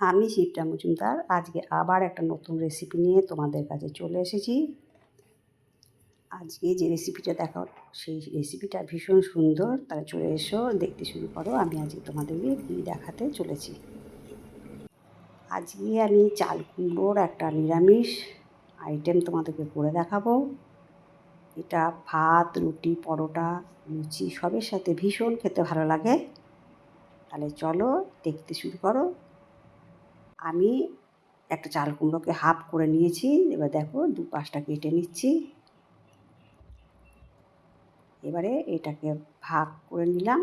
আমি শিবটা মজুমদার। আজকে আবার একটা নতুন রেসিপি নিয়ে তোমাদের কাছে চলে এসেছি। আজকে যে রেসিপিটা দেখাও, সেই রেসিপিটা ভীষণ সুন্দর। তারা চলে এসো, দেখতে শুরু করো। আমি আজকে তোমাদেরকে কী দেখাতে চলেছি। আজকে আমি চাল কুমড়োর একটা নিরামিষ আইটেম তোমাদেরকে করে দেখাবো। এটা ভাত, রুটি, পরোটা, লুচি, সবের সাথে ভীষণ খেতে ভালো লাগে। তাহলে চলো, দেখতে শুরু করো। আমি একটা চাল কুমড়োকে হাফ করে নিয়েছি। এবার দেখো দু পাশটা কেটে নিচ্ছি। এবারে এটাকে ভাগ করে নিলাম।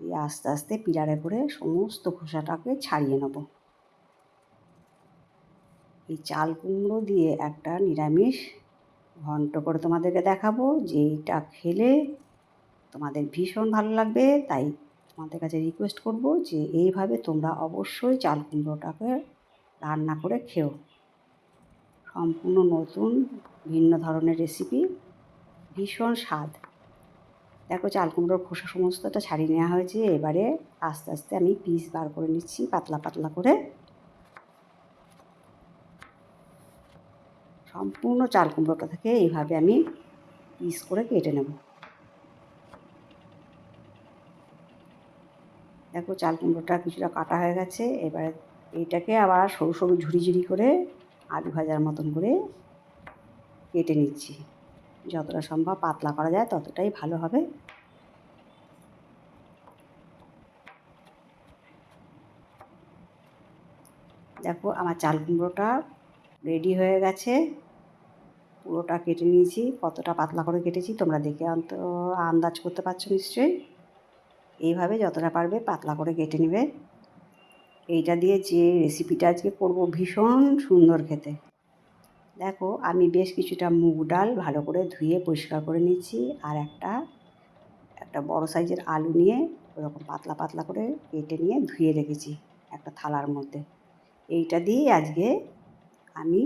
দিয়ে আস্তে আস্তে পিলারে করে সমস্ত খোসাটাকে ছাড়িয়ে নেব। এই চাল কুমড়ো দিয়ে একটা নিরামিষ ঘন্ট করে তোমাদেরকে দেখাবো। যে এটা খেলে তোমাদের ভীষণ ভালো লাগবে, তাই তোমাদের কাছে রিকোয়েস্ট করব যে এইভাবে তোমরা অবশ্যই চাল কুমড়োটাকে রান্না করে খেও। সম্পূর্ণ নতুন, ভিন্ন ধরনের রেসিপি ভীষণ স্বাদ। দেখো চাল কুমড়োর খোসা সমস্তটা ছাড়িয়ে নেওয়া হয়েছে, এবারে আস্তে আস্তে আমি পিস বার করে নিচ্ছি, পাতলা পাতলা করে। সম্পূর্ণ চাল কুমড়োটা থেকে এইভাবে আমি পিস করে কেটে নেব। দেখো চাল কুমড়োটা কিছুটা কাটা হয়ে গেছে, এবারে এইটাকে আবার সরু সরু ঝুড়ি ঝুড়ি করে আলু ভাজার মতন করে কেটে নিচ্ছি। যতটা সম্ভব পাতলা করা যায় ততটাই ভালো হবে। দেখো আমার চাল কুমড়োটা রেডি হয়ে গেছে। পুরোটা কেটে নিয়েছি, কতটা পাতলা করে কেটেছি তোমরা দেখে অন্ত, আন্দাজ করতে পারছ নিশ্চয়ই। এইভাবে যতটা পারবে পাতলা করে কেটে নেবে। এইটা দিয়ে যে রেসিপিটা আজকে করব ভীষণ সুন্দর খেতে। দেখো, আমি বেশ কিছুটা মুগ ডাল ভালো করে ধুয়ে পরিষ্কার করে নিচ্ছি আর একটা একটা বড় সাইজের আলু নিয়ে ওরকম পাতলা পাতলা করে কেটে নিয়ে ধুয়ে রেখেছি একটা থালার মধ্যে। এইটা দিয়ে আজকে আমি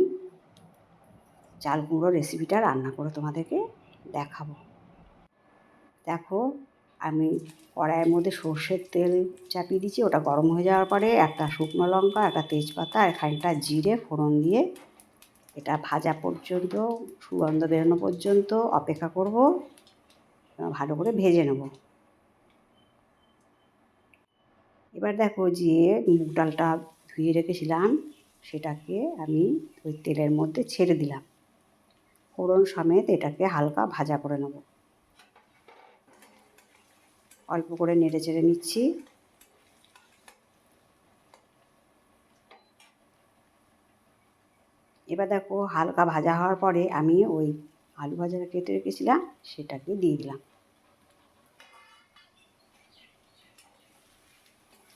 চাল কুমড়ো রেসিপিটা রান্না করে তোমাদেরকে দেখাবো। দেখো আমি কড়াইয়ের মধ্যে সর্ষের তেল চাপিয়ে দিচ্ছি ওটা গরম হয়ে যাওয়ার পরে একটা শুকনো লঙ্কা, একটা তেজপাতা, আর খানিকটা জিরে ফোড়ন দিয়ে এটা ভাজা পর্যন্ত, সুগন্ধ বেরোনো পর্যন্ত অপেক্ষা করব। ভালো করে ভেজে নেব। এবার দেখো যে মুগ ডালটা ধুয়ে রেখেছিলাম, সেটাকে আমি ওই তেলের মধ্যে ছেড়ে দিলাম। ফোড়ন সমেত এটাকে হালকা ভাজা করে নেব। অল্প করে নেড়ে চেড়ে নিচ্ছি। এবার দেখো হালকা ভাজা হওয়ার পরে আমি ওই আলু ভাজাটা কেটে রেখেছিলাম, সেটাকে দিয়ে দিলাম।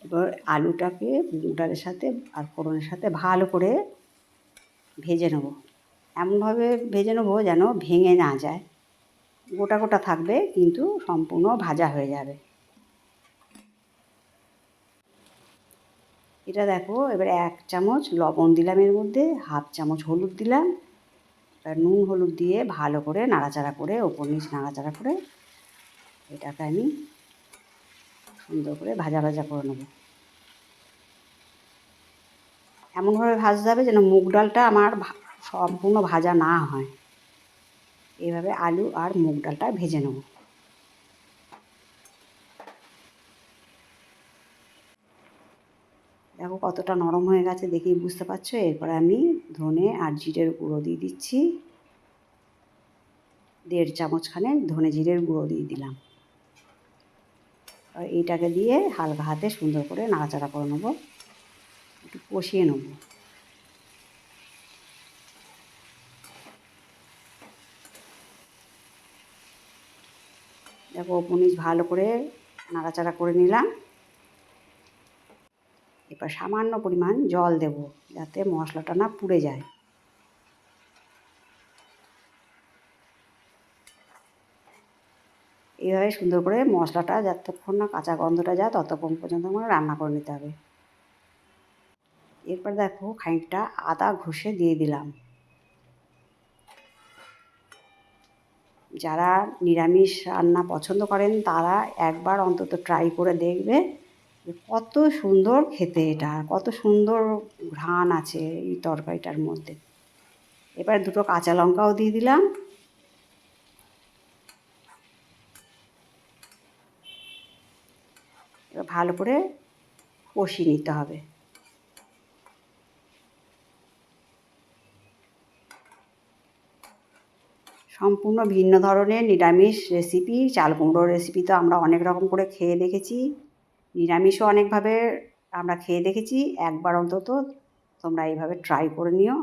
এবার আলুটাকে ডালের সাথে আর ফোড়নের সাথে ভালো করে ভেজে নেব। এমনভাবে ভেজে নেব যেন ভেঙে না যায়। গোটা গোটা থাকবে, কিন্তু সম্পূর্ণ ভাজা হয়ে যাবে। এটা দেখো, এবার এক চামচ লবণ দিলাম এর মধ্যে, হাফ চামচ হলুদ দিলাম, এবার নুন হলুদ দিয়ে ভালো করে নাড়াচাড়া করে, ওপর নিচ নাড়াচাড়া করে, এটাকে আমি সুন্দর করে ভাজা ভাজা করে নেব। এমনভাবে ভাজতে হবে যেন মুগ ডালটা আমার সম্পূর্ণ ভাজা না হয়। এভাবে আলু আর মুগ ডালটা ভেজে নেব। দেখো কতটা নরম হয়ে গেছে দেখেই বুঝতে পারছ। এরপরে আমি ধনে আর জিরের গুঁড়ো দিয়ে দিচ্ছি। দেড় চামচখানে ধনে জিরের গুঁড়ো দিয়ে দিলাম। আর এইটাকে দিয়ে হালকা হাতে সুন্দর করে নাড়াচাড়া করে নেব। একটু কষিয়ে নেব। পনির ভালো করে নাড়াচাড়া করে নিলাম। এবার সামান্য পরিমাণ জল দেব যাতে মশলাটা না পুড়ে যায়। এইভাবে সুন্দর করে মশলাটা যতক্ষণ না কাঁচা গন্ধটা যায় ততক্ষণ পর্যন্ত আমার রান্না করে নিতে হবে। এরপর দেখো খানিকটা আদা ঘষে দিয়ে দিলাম। যারা নিরামিষ রান্না পছন্দ করেন, তারা একবার অন্তত ট্রাই করে দেখবে কত সুন্দর খেতে এটা, কত সুন্দর ঘ্রাণ আছে এই তরকারিটার মধ্যে। এবার দুটো কাঁচা লঙ্কাও দিয়ে দিলাম। ভালো করে কষিয়ে নিতে হবে। সম্পূর্ণ ভিন্ন ধরনের নিরামিষ রেসিপি চাল কুমড়োর রেসিপি তো আমরা অনেক রকম করে খেয়ে দেখেছি। নিরামিষও অনেকভাবে আমরা খেয়ে দেখেছি। একবার অন্তত তোমরা এইভাবে ট্রাই করে নিও।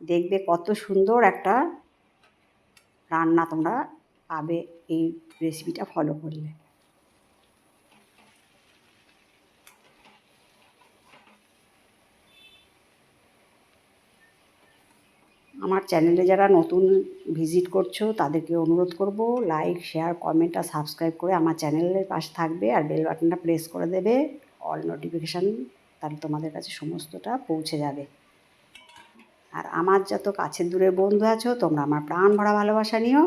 দেখবে কত সুন্দর একটা রান্না তোমরা পাবে এই রেসিপিটা ফলো করলে। আমার চ্যানেলে যারা নতুন ভিজিট করছ, তাদেরকে অনুরোধ করব লাইক শেয়ার কমেন্ট আর সাবস্ক্রাইব করে আমার চ্যানেলের পাশে থাকবে আর বেল বাটনটা প্রেস করে দেবে। অল নোটিফিকেশান তাহলে তোমাদের কাছে সমস্তটা পৌঁছে যাবে। আর আমার যত কাছের দূরের বন্ধু আছো, তোমরা আমার প্রাণ ভরা ভালোবাসা নিও।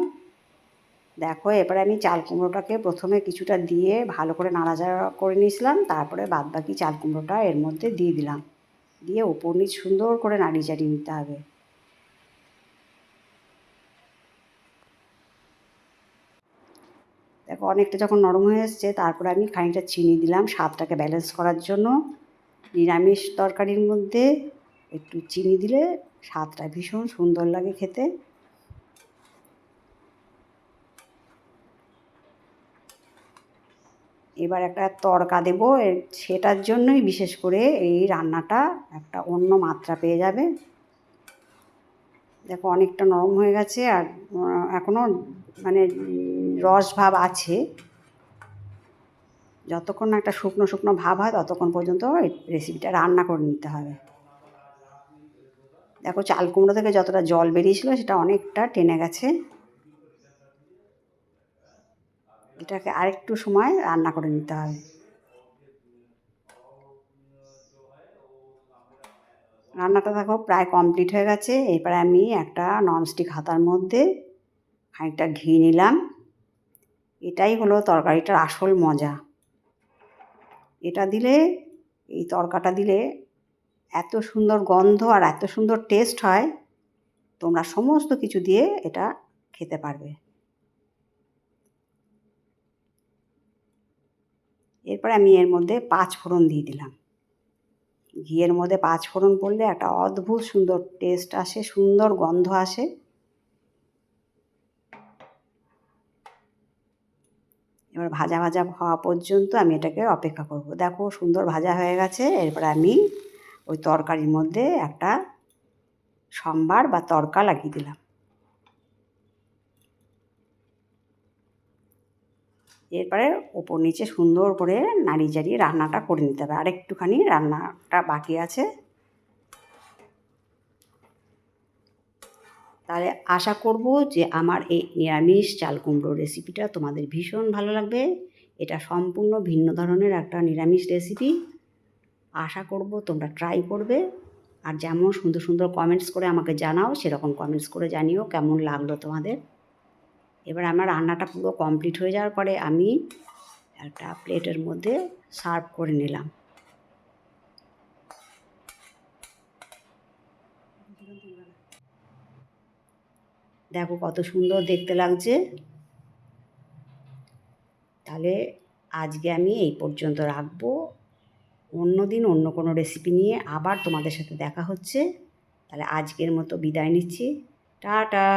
দেখো, এবারে আমি চাল কুমড়োটাকে প্রথমে কিছুটা দিয়ে ভালো করে নাড়াচাড়া করে নিয়েছিলাম, তারপরে বাদবাকি চাল কুমড়োটা এর মধ্যে দিয়ে দিলাম। দিয়ে ওপর নিচ সুন্দর করে নাড়িয়ে চাড়িয়ে নিতে হবে দেখো অনেকটা যখন নরম হয়ে এসছে, তারপরে আমি খানিকটা চিনি দিলাম স্বাদটাকে ব্যালেন্স করার জন্য। নিরামিষ তরকারির মধ্যে একটু চিনি দিলে স্বাদটা ভীষণ সুন্দর লাগে খেতে। এবার একটা তড়কা দেবো সেটার জন্যই বিশেষ করে এই রান্নাটা একটা অন্য মাত্রা পেয়ে যাবে। দেখো অনেকটা নরম হয়ে গেছে আর এখনও মানে রস ভাব আছে, যতক্ষণ না একটা শুকনো শুকনো ভাব হয়, ততক্ষণ পর্যন্ত রেসিপিটা রান্না করে নিতে হবে। দেখো চাল কুমড়ো থেকে যতটা জল বেরিয়েছিল, সেটা অনেকটা টেনে গেছে। এটাকে আরেকটু সময় রান্না করে নিতে হবে। রান্নাটা দেখো প্রায় কমপ্লিট হয়ে গেছে। এরপরে আমি একটা ননস্টিক হাতার মধ্যে খানিকটা ঘি নিলাম। এটাই হলো তরকারিটার আসল মজা। এটা দিলে, এই তরকাটা দিলে এত সুন্দর গন্ধ আর এত সুন্দর টেস্ট হয়, তোমরা সমস্ত কিছু দিয়ে এটা খেতে পারবে। এরপরে আমি এর মধ্যে পাঁচ ফোড়ন দিয়ে দিলাম। ঘিয়ের মধ্যে পাঁচ ফোড়ন পড়লে একটা অদ্ভুত সুন্দর টেস্ট আসে, সুন্দর গন্ধ আসে। এবার ভাজা ভাজা হওয়া পর্যন্ত আমি এটাকে অপেক্ষা করব। দেখো সুন্দর ভাজা হয়ে গেছে। এরপরে আমি ওই তরকারির মধ্যে একটা সম্বার বা তরকা লাগিয়ে দিলাম। এরপরে ওপর নিচে সুন্দর করে নাড়িয়ে চাড়িয়ে রান্নাটা করে নিতে হবে। আর একটুখানি রান্নাটা বাকি আছে। তাহলে আশা করব যে আমার এই নিরামিষ চাল কুমড়ো রেসিপিটা তোমাদের ভীষণ ভালো লাগবে। এটা সম্পূর্ণ ভিন্ন ধরনের একটা নিরামিষ রেসিপি আশা করব তোমরা ট্রাই করবে। আর যেমন সুন্দর সুন্দর কমেন্টস করে আমাকে জানাও, সেরকম কমেন্টস করে জানিও কেমন লাগল তোমাদের। এবার আমার রান্নাটা পুরো কমপ্লিট হয়ে যাওয়ার পরে আমি একটা প্লেটের মধ্যে সার্ভ করে নিলাম। দেখো কত সুন্দর দেখতে লাগছে। তাহলে আজকে আমি এই পর্যন্ত রাখব। অন্য দিন অন্য কোনো রেসিপি নিয়ে আবার তোমাদের সাথে দেখা হচ্ছে। তাহলে আজকের মতো বিদায় নিচ্ছি। টাটা!